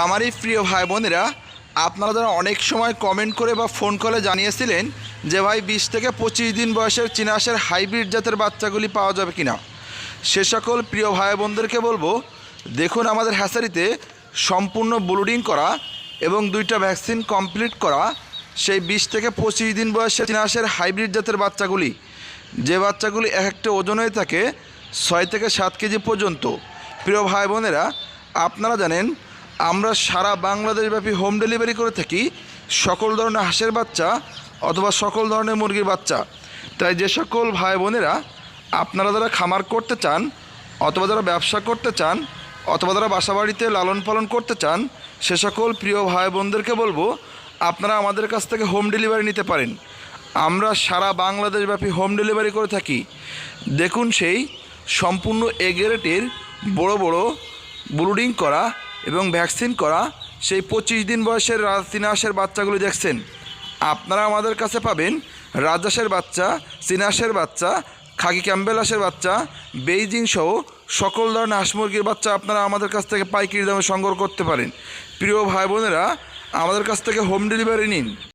খামারি প্রিয় ভাই বোনেরা আপনারা যারা অনেক সময় কমেন্ট করে বা ফোন কলে জানিয়েছিলেন যে ভাই বিশ থেকে পঁচিশ দিন বয়সের চিনাসের হাইব্রিড জাতের বাচ্চাগুলি পাওয়া যাবে কিনা, সে সকল প্রিয় ভাই বোনদেরকে বলব, দেখুন আমাদের হ্যাসারিতে সম্পূর্ণ ব্লুডিং করা এবং দুইটা ভ্যাকসিন কমপ্লিট করা সেই বিশ থেকে পঁচিশ দিন বয়সের চিনাসের হাইব্রিড জাতের বাচ্চাগুলি। যে বাচ্চাগুলি এক একটা ওজন হয়ে থাকে ছয় থেকে সাত কেজি পর্যন্ত। প্রিয় ভাই বোনেরা আপনারা জানেন আমরা সারা বাংলাদেশব্যাপী হোম ডেলিভারি করে থাকি সকল ধরনের হাঁসের বাচ্চা অথবা সকল ধরনের মুরগির বাচ্চা। তাই যে সকল ভাই বোনেরা আপনারা যারা খামার করতে চান অথবা যারা ব্যবসা করতে চান অথবা যারা বাসাবাড়িতে লালন পালন করতে চান, সে সকল প্রিয় ভাই বোনদেরকে বলব, আপনারা আমাদের কাছ থেকে হোম ডেলিভারি নিতে পারেন। আমরা সারা বাংলাদেশব্যাপী হোম ডেলিভারি করে থাকি। দেখুন সেই সম্পূর্ণ এগেরেটের বড় বড় ব্লুডিং করা এবং ভ্যাকসিন করা সেই পঁচিশ দিন বয়সের সিনাসের বাচ্চাগুলি দেখছেন। আপনারা আমাদের কাছে পাবেন রাজাসের বাচ্চা, সিনাসের বাচ্চা, খাকি ক্যাম্বেলাসের বাচ্চা, বেইজিং সহ সকল ধরনের হাঁস মুরগির বাচ্চা আপনারা আমাদের কাছ থেকে পাইকারি দামে সংগ্রহ করতে পারেন। প্রিয় ভাই বোনেরা, আমাদের কাছ থেকে হোম ডেলিভারি নিন।